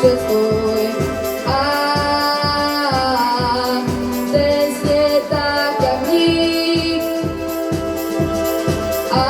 торжествуй, а десь не так, як ні, а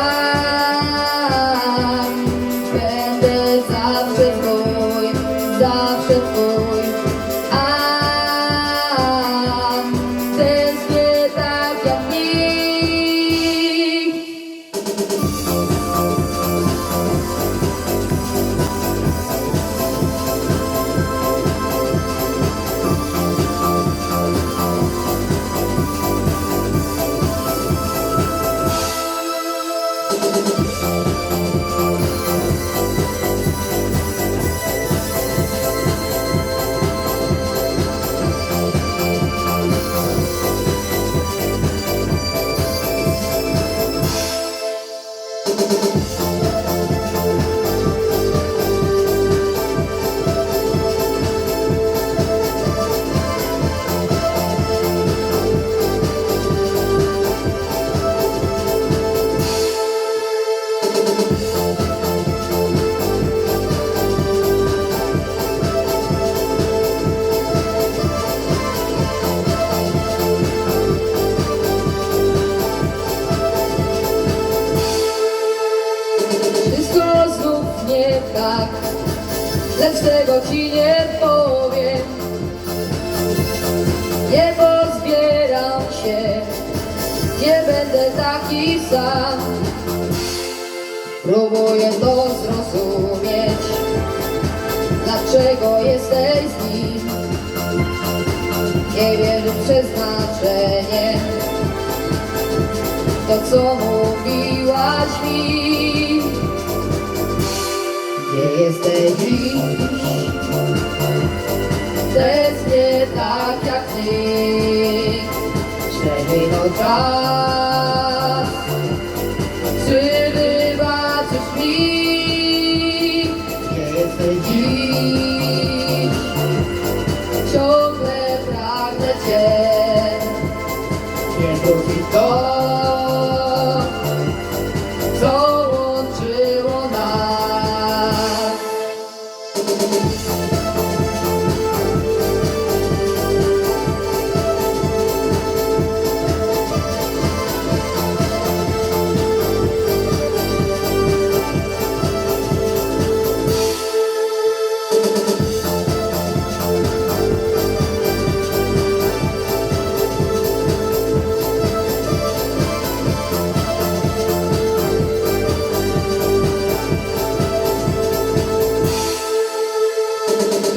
lecz tego ci nie powiem. Nie pozbieram się, nie będę taki sam. Próbuję to zrozumieć, dlaczego jesteś z nim. Nie wierzę w przeznaczenie, to co mówiłaś mi. Gdzie jesteś dziś? Przeminął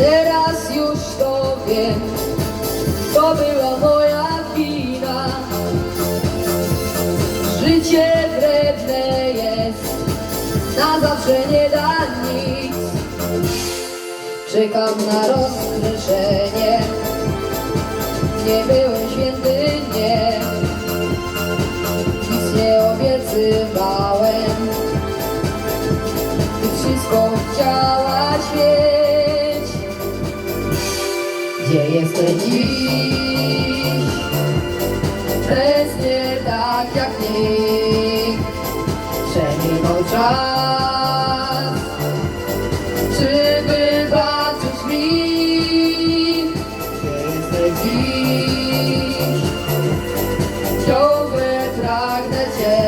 Teraz już to wiem, to była moja wina. Życie wredne jest, na zawsze nie da nic. Czekam na rozgrzeszenie, nie byłem święty, nie. Nic nie obiecywałem, ty wszystko chciałaś mieć. Gdzie jesteś dziś? Tęsknię tak jak nikt Przeminął czas Czy wybaczysz mi? Gdzie jesteś dziś? Ciągle pragnę Cię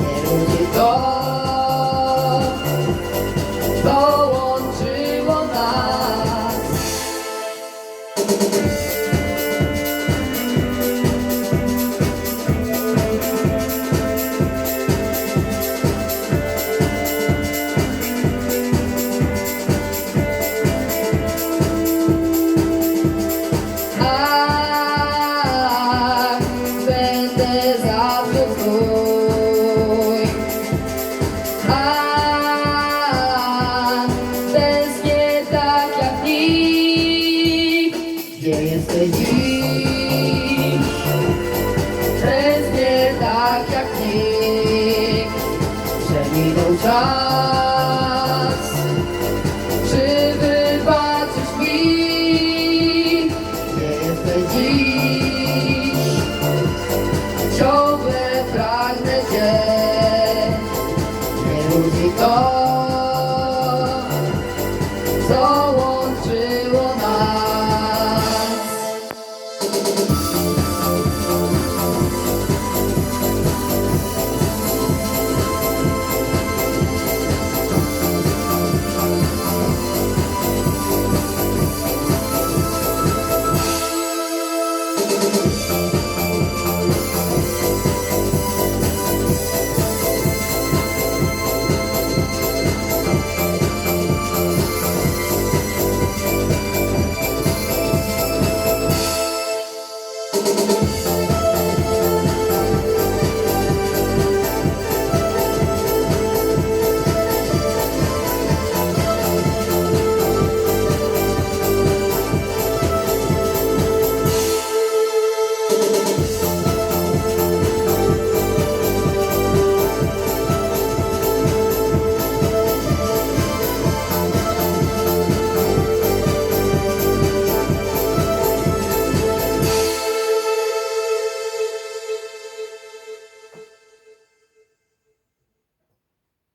Nie wróci to Co łączyło nas Czy wybaczysz mi, jesteś dziś? Ciągle pragnę Cię, nie ludzi to, co